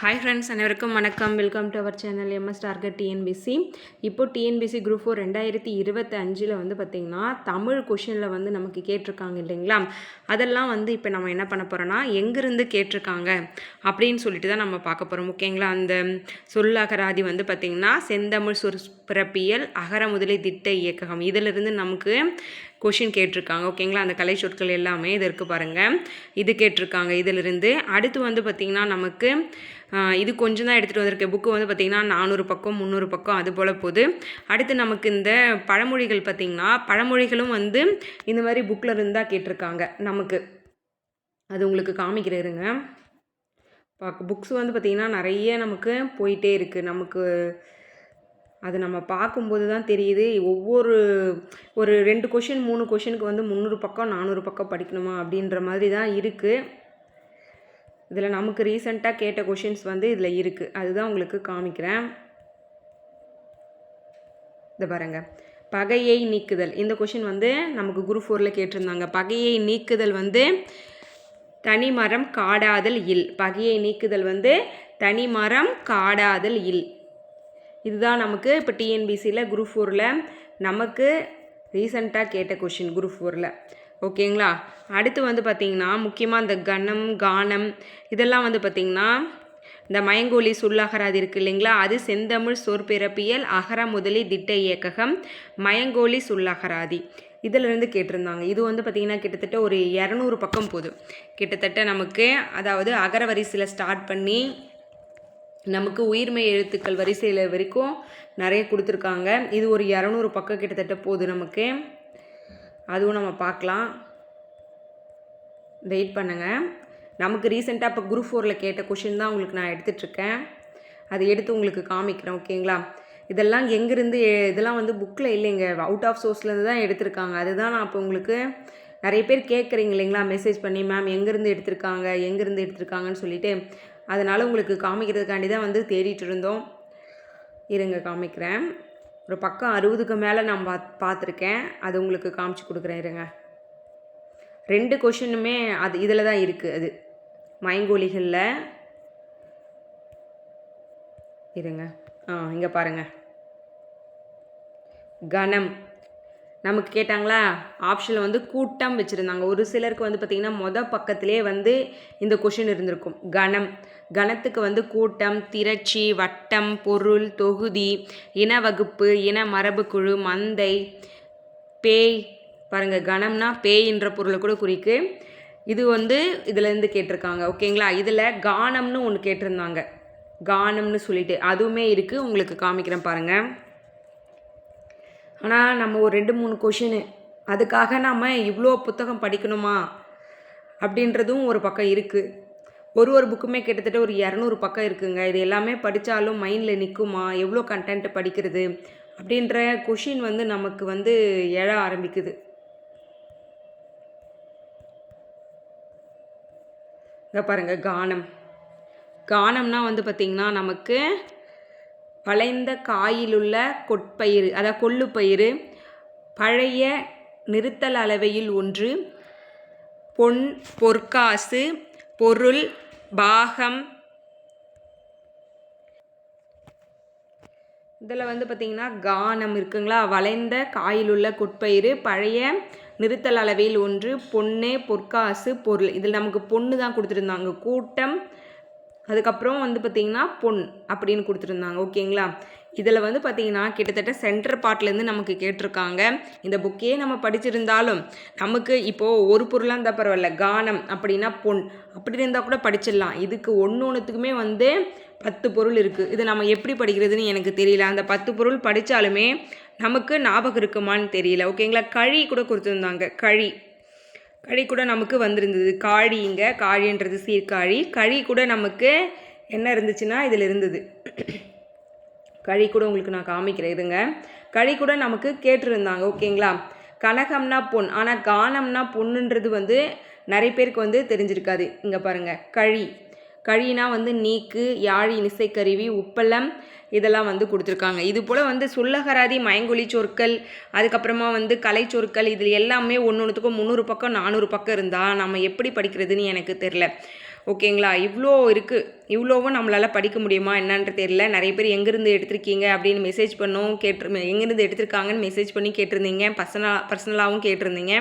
Hi friends அனைவருக்கும் வணக்கம். Welcome to our channel MS target TNPSC இப்போது டிஎன்பிசி குரூப் ஃபோர் ரெண்டாயிரத்தி இருபத்தி அஞ்சில் வந்து பார்த்திங்கன்னா தமிழ் கொஷினில் வந்து நமக்கு கேட்டிருக்காங்க இல்லைங்களா? அதெல்லாம் வந்து இப்போ நம்ம என்ன பண்ண போகிறோன்னா எங்கேருந்து கேட்டிருக்காங்க அப்படின்னு சொல்லிட்டு தான் நம்ம பார்க்க போகிறோம் ஓகேங்களா? அந்த சொல்லகராதி வந்து பார்த்திங்கன்னா செந்தமிழ் சொற் பிறப்பியல் அகர முதலை திட்ட இயக்ககம். இதிலிருந்து நமக்கு கொஷின் கேட்டிருக்காங்க ஓகேங்களா? அந்த கலை சொற்கள் எல்லாமே இது இருக்குது பாருங்கள் இது கேட்டிருக்காங்க. இதிலிருந்து அடுத்து வந்து பார்த்திங்கன்னா நமக்கு இது கொஞ்சம் தான் எடுத்துகிட்டு வந்திருக்க புக்கு வந்து பார்த்திங்கன்னா நானூறு பக்கம் முந்நூறு பக்கம் அது போல் போகுது. அடுத்து நமக்கு இந்த பழமொழிகள் பார்த்திங்கன்னா பழமொழிகளும் வந்து இந்த மாதிரி புக்கில் இருந்து தான் கேட்டிருக்காங்க நமக்கு. அது உங்களுக்கு காமிக்கிறேருங்க பார்க்க புக்ஸ் வந்து பார்த்திங்கன்னா நிறைய நமக்கு போயிட்டே இருக்குது நமக்கு அது நம்ம பார்க்கும்போது தான் தெரியுது. ஒவ்வொரு ஒரு ரெண்டு கொஷின் மூணு கொஷினுக்கு வந்து முந்நூறு பக்கம் நானூறு பக்கம் படிக்கணுமா அப்படின்ற மாதிரி தான் இருக்குது இதில் நமக்கு ரீசெண்டாக கேட்ட கொஷின்ஸ் வந்து இதில் இருக்குது அதுதான் உங்களுக்கு காமிக்கிறேன். இதை பாருங்க. பகையை நீக்குதல். இந்த கொஷின் வந்து நமக்கு குரூப் ஃபோரில் கேட்டிருந்தாங்க. பகையை நீக்குதல் வந்து தனிமரம் காடாதல் இல். பகையை நீக்குதல் வந்து தனிமரம் காடாதல் இல். இதுதான் நமக்கு இப்போ டிஎன்பிசியில் குரூப் ஃபோரில் நமக்கு ரீசண்டாக கேட்ட கொஷின் குரூப் ஃபோரில் ஓகேங்களா? அடுத்து வந்து பார்த்திங்கன்னா முக்கியமாக இந்த கணம் கானம் இதெல்லாம் வந்து பார்த்திங்கன்னா இந்த மயங்கோலி சொல்லகராதி இருக்கு இல்லைங்களா? அது செந்தமிழ் சொற்பிறப்பியல் அகர முதலி திட்ட இயக்ககம் மயங்கோலி சொல்லகராதி. இதிலிருந்து கேட்டிருந்தாங்க. இது வந்து பார்த்திங்கன்னா கிட்டத்தட்ட ஒரு இரநூறு பக்கம் போதும் கிட்டத்தட்ட நமக்கு அதாவது அகர வரிசையில் ஸ்டார்ட் பண்ணி நமக்கு உயிர்மெய் எழுத்துக்கள் வரிசையில் வரைக்கும் நிறைய கொடுத்துருக்காங்க. இது ஒரு இரநூறு பக்கம் கிட்டத்தட்ட போகுது நமக்கு. அதுவும் நம்ம பார்க்கலாம். வெயிட் பண்ணுங்கள் நமக்கு ரீசெண்டாக இப்போ குரூப் ஃபோரில் கேட்ட கொஷின் தான் உங்களுக்கு நான் எடுத்துகிட்ருக்கேன் அதை எடுத்து உங்களுக்கு காமிக்கிறேன் ஓகேங்களா இதெல்லாம் எங்கேருந்து இதெல்லாம் வந்து புக்கில் இல்லைங்க. அவுட் ஆஃப் சோர்ஸ்லேருந்து தான் எடுத்திருக்காங்க. அதுதான் நான் இப்போ உங்களுக்கு நிறைய பேர் கேட்குறீங்க இல்லைங்களா? மெசேஜ் பண்ணி மேம் எங்கேருந்து எடுத்திருக்காங்க? எங்கேருந்து எடுத்திருக்காங்கன்னு சொல்லிட்டு. அதனால் உங்களுக்கு காமிக்கிறதுக்காண்டி தான் வந்து தேடிட்டு இருந்தோம். இருங்க காமிக்கிறேன். ஒரு பக்கம் அறுபதுக்கு மேலே நான் பாத் பார்த்துருக்கேன். அது உங்களுக்கு காமிச்சு கொடுக்குறேன் இருங்க. ரெண்டு கொஷினுமே அது இதில் தான் இருக்குது அது. மைங்கோலிகளில் இருங்க. ஆ இங்கே பாருங்கள் கணம். நமக்கு கேட்டாங்களா? ஆப்ஷனில் வந்து கூட்டம் வச்சுருந்தாங்க. ஒரு சிலருக்கு வந்து பார்த்திங்கன்னா மொதல் பக்கத்திலே வந்து இந்த கொஷின் இருந்திருக்கும். கணம். கணத்துக்கு வந்து கூட்டம் திரட்சி வட்டம் பொருள் தொகுதி இன வகுப்பு இன மரபுக்குழு மந்தை பேய். பாருங்கள் கணம்னா பேய்ன்ற பொருளை கூட குறிக்கு. இது வந்து இதுலேருந்து கேட்டிருக்காங்க. ஓகேங்களா? இதில் கானம்னு ஒன்று கேட்டிருந்தாங்க. கானம்னு சொல்லிட்டு. அதுவுமே இருக்குது உங்களுக்கு காமிக்கிறேன் பாருங்கள் ஆனால் நம்ம ஒரு ரெண்டு மூணு கொஷினு அதுக்காக நாம் இவ்வளோ புத்தகம் படிக்கணுமா? அப்படின்றதும் ஒரு பக்கம் இருக்குது ஒரு ஒரு புக்குமே கிட்டத்தட்ட ஒரு இரநூறு பக்கம் இருக்குங்க. இது எல்லாமே படித்தாலும் மைண்டில் நிற்குமா எவ்வளோ கண்டென்ட் படிக்கிறது? அப்படின்ற கொஷின் வந்து நமக்கு வந்து எழ ஆரம்பிக்குது. இங்கே பாருங்கள் கானம். கானம்னா வந்து பார்த்திங்கன்னா நமக்கு வளைந்த காயிலுள்ள கொட்பயிறு அதாவது கொள்ளுப்பயிறு பழைய நிறுத்தல் அளவையில் ஒன்று பொன் பொற்காசு பொருள் பாகம். இதில் வந்து பார்த்திங்கன்னா கானம் இருக்குங்களா? வளைந்த காயிலுள்ள கொட்பயிறு பழைய நிறுத்தல் அளவையில் ஒன்று பொண்ணு பொற்காசு பொருள். இதில் நமக்கு பொண்ணு தான் கொடுத்துருந்தாங்க. கூட்டம் அதுக்கப்புறம் வந்து பார்த்திங்கன்னா பொன் அப்படின்னு கொடுத்துருந்தாங்க ஓகேங்களா? இதில் வந்து பார்த்திங்கன்னா கிட்டத்தட்ட சென்டர் பார்ட்லேருந்து நமக்கு கேட்டிருக்காங்க. இந்த புக்கே நம்ம படிச்சிருந்தாலும் நமக்கு இப்போது ஒரு பொருளாக இருந்தால் பரவாயில்ல கானம் அப்படின்னா பொன். அப்படி இருந்தால் கூட படிச்சிடலாம். இதுக்கு ஒன்று ஒன்றுத்துக்குமே வந்து பத்து பொருள் இருக்குது இது நம்ம எப்படி படிக்கிறதுன்னு எனக்கு தெரியல. அந்த பத்து பொருள் படித்தாலுமே நமக்கு ஞாபகம் இருக்குமான்னு தெரியல. ஓகேங்களா? கழி கூட கொடுத்துருந்தாங்க. கழி. கழி கூட நமக்கு வந்திருந்தது. காழிங்க காழின்றது சீர்காழி. கழி கூட நமக்கு என்ன இருந்துச்சுன்னா இதில் இருந்தது. கழி கூட உங்களுக்கு நான் காமிக்கிறேன் இருங்க. கழி கூட நமக்கு கேட்டிருந்தாங்க ஓகேங்களா? கனகம்னா பொன். ஆனால் கானம்னா பொண்ணுன்றது வந்து நிறைய பேருக்கு வந்து தெரிஞ்சிருக்காது. இங்கே பாருங்கள் கழி. கழினா வந்து நீக்கு யாழி இசைக்கருவி உப்பளம் இதெல்லாம் வந்து கொடுத்துருக்காங்க. இது போல் வந்து சுள்ளகராதி மயங்கொழி சொற்கள் அதுக்கப்புறமா வந்து கலை சொற்கள் இதில் எல்லாமே ஒன்று ஒன்றுத்துக்கும் முந்நூறு பக்கம் நானூறு பக்கம் இருந்தால் நம்ம எப்படி படிக்கிறதுன்னு எனக்கு தெரில ஓகேங்களா? இவ்வளோ இருக்குது இவ்வளோவும் நம்மளால் படிக்க முடியுமா என்னன்ற தெரியல. நிறைய பேர் எங்கேருந்து எடுத்திருக்கீங்க அப்படின்னு மெசேஜ் பண்ணோம் கேட்டு எங்கேருந்து எடுத்திருக்காங்கன்னு மெசேஜ் பண்ணி கேட்டிருந்தீங்க. பர்சனலாக பர்சனலாகவும் கேட்டிருந்தீங்க.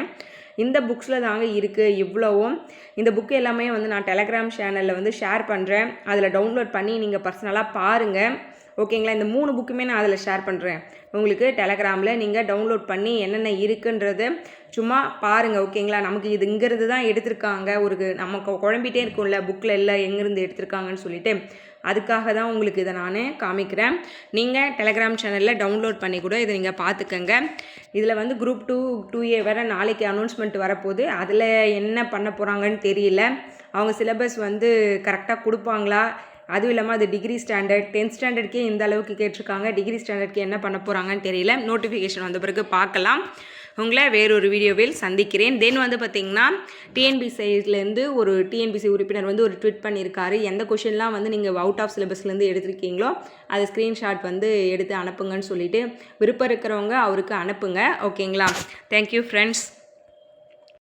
இந்த புக்ஸில் தாங்க இருக்குது இவ்வளவும். இந்த புக்கு எல்லாமே வந்து நான் டெலகிராம் சேனலில் வந்து ஷேர் பண்ணுறேன் அதில் டவுன்லோட் பண்ணி நீங்கள் பர்சனலாக பாருங்கள் ஓகேங்களா? இந்த மூணு புக்குமே நான் அதில் ஷேர் பண்ணுறேன் உங்களுக்கு டெலகிராமில் நீங்கள் டவுன்லோட் பண்ணி என்னென்ன இருக்குன்றது சும்மா பாருங்கள் ஓகேங்களா? நமக்கு இது இங்கேருந்து தான் எடுத்திருக்காங்க. ஒரு நமக்கு குழம்பிட்டே இருக்கும்ல புக்கில் இல்லை எங்கேருந்து எடுத்திருக்காங்கன்னு சொல்லிட்டு. அதுக்காக தான் உங்களுக்கு இதை நான் காமிக்கிறேன். நீங்கள் டெலகிராம் சேனலில் டவுன்லோட் பண்ணி கூட இதை நீங்கள் பார்த்துக்கங்க. இதில் வந்து குரூப் டூ டூ ஏ வேறு நாளைக்கு அனௌன்ஸ்மெண்ட் வரப்போகுது. அதில் என்ன பண்ண போகிறாங்கன்னு தெரியல. அவங்க சிலபஸ் வந்து கரெக்டாக கொடுப்பாங்களா? அதுவும் இல்லாமல் அது டிகிரி ஸ்டாண்டர்ட் டென்த் ஸ்டாண்டர்ட்கே இந்த அளவுக்கு கேட்டிருக்காங்க. டிகிரி ஸ்டாண்டர்ட்க்கு என்ன பண்ண போகிறாங்கன்னு தெரியல. நோட்டிஃபிகேஷன் வந்த பிறகு பார்க்கலாம். உங்களை வேறொரு வீடியோவில் சந்திக்கிறேன். தென் வந்து பார்த்திங்கன்னா டிஎன்பிசிலேருந்து ஒரு டிஎன்பிசி உறுப்பினர் வந்து ஒரு ட்வீட் பண்ணியிருக்காரு எந்த கொஷின்லாம் வந்து நீங்கள் அவுட் ஆஃப் சிலபஸ்லேருந்து எடுத்திருக்கீங்களோ அதை ஸ்க்ரீன்ஷாட் வந்து எடுத்து அனுப்புங்கன்னு சொல்லிட்டு விருப்பம் இருக்கிறவங்க அவருக்கு அனுப்புங்க. ஓகேங்களா தேங்க்யூ ஃப்ரெண்ட்ஸ்